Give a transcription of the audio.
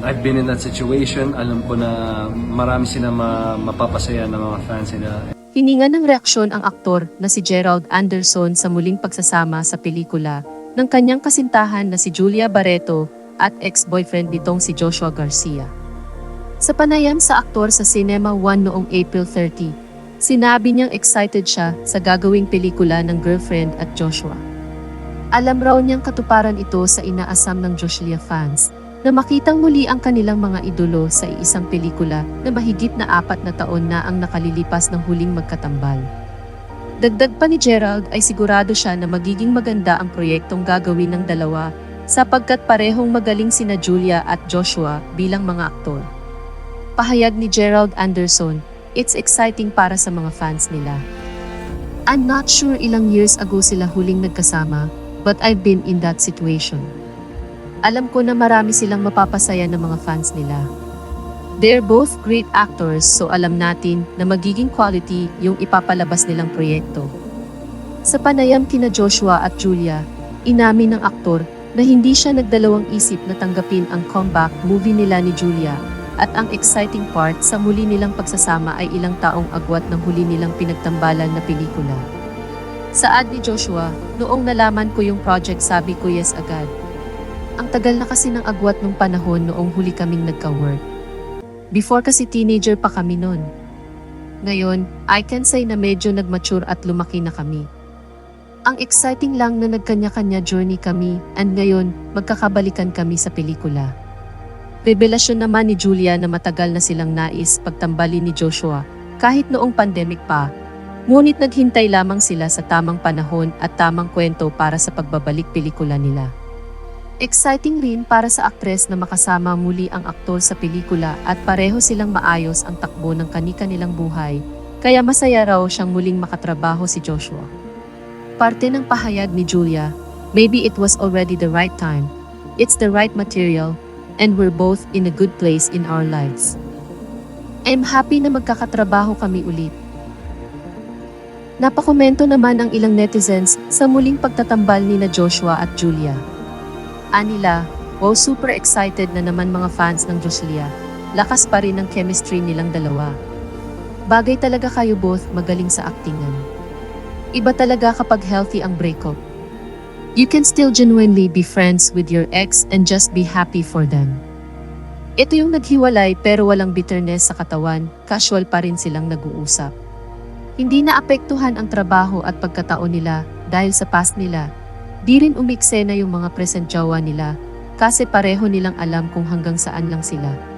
I've been in that situation. Alam ko na marami sila ma- mapapasaya ng mga fans nila. Hininga ng reaksyon ang aktor na si Gerald Anderson sa muling pagsasama sa pelikula ng kanyang kasintahan na si Julia Barreto at ex-boyfriend nitong si Joshua Garcia. Sa panayam sa aktor sa Cinema One noong April 30, sinabi niyang excited siya sa gagawing pelikula ng girlfriend at Joshua. Alam raw niyang katuparan ito sa inaasam ng Joshua fans na makitang muli ang kanilang mga idolo sa iisang pelikula na mahigit na apat na taon na ang nakalilipas ng huling magkatambal. Dagdag pa ni Gerald ay sigurado siya na magiging maganda ang proyektong gagawin ng dalawa sapagkat parehong magaling sina Julia at Joshua bilang mga aktor. Pahayag ni Gerald Anderson, it's exciting para sa mga fans nila. I'm not sure ilang years ago sila huling nagkasama, but I've been in that situation. Alam ko na marami silang mapapasaya ng mga fans nila. They're both great actors so alam natin na magiging quality yung ipapalabas nilang proyekto. Sa panayam kina Joshua at Julia, inamin ng aktor na hindi siya nagdalawang isip na tanggapin ang comeback movie nila ni Julia at ang exciting part sa muli nilang pagsasama ay ilang taong agwat ng huli nilang pinagtambalan na pelikula. Sa ad ni Joshua, noong nalaman ko yung project sabi ko yes agad. Ang tagal na kasi ng agwat nung panahon noong huli kaming nagka-work. Before kasi teenager pa kami noon. Ngayon, I can say na medyo nagmature at lumaki na kami. Ang exciting lang na nagkanya-kanya journey kami and ngayon magkakabalikan kami sa pelikula. Revelasyon naman ni Julia na matagal na silang nais pagtambali ni Joshua kahit noong pandemic pa. Ngunit naghintay lamang sila sa tamang panahon at tamang kwento para sa pagbabalik pelikula nila. Exciting rin para sa aktres na makasama muli ang aktor sa pelikula at pareho silang maayos ang takbo ng kani-kanilang buhay, kaya masaya raw siyang muling makatrabaho si Joshua. Parte ng pahayag ni Julia, maybe it was already the right time, it's the right material, and we're both in a good place in our lives. I'm happy na magkakatrabaho kami ulit. Napakomento naman ang ilang netizens sa muling pagtatambal ni na Joshua at Julia. Anila, wow super excited na naman mga fans ng Joslia. Lakas pa rin ang chemistry nilang dalawa. Bagay talaga kayo both magaling sa aktingan. Iba talaga kapag healthy ang breakup. You can still genuinely be friends with your ex and just be happy for them. Ito yung naghiwalay pero walang bitterness sa katawan, casual pa rin silang nag-uusap. Hindi naapektuhan ang trabaho at pagkatao nila dahil sa past nila Di rin umiksena yung mga present jowa nila kasi pareho nilang alam kung hanggang saan lang sila.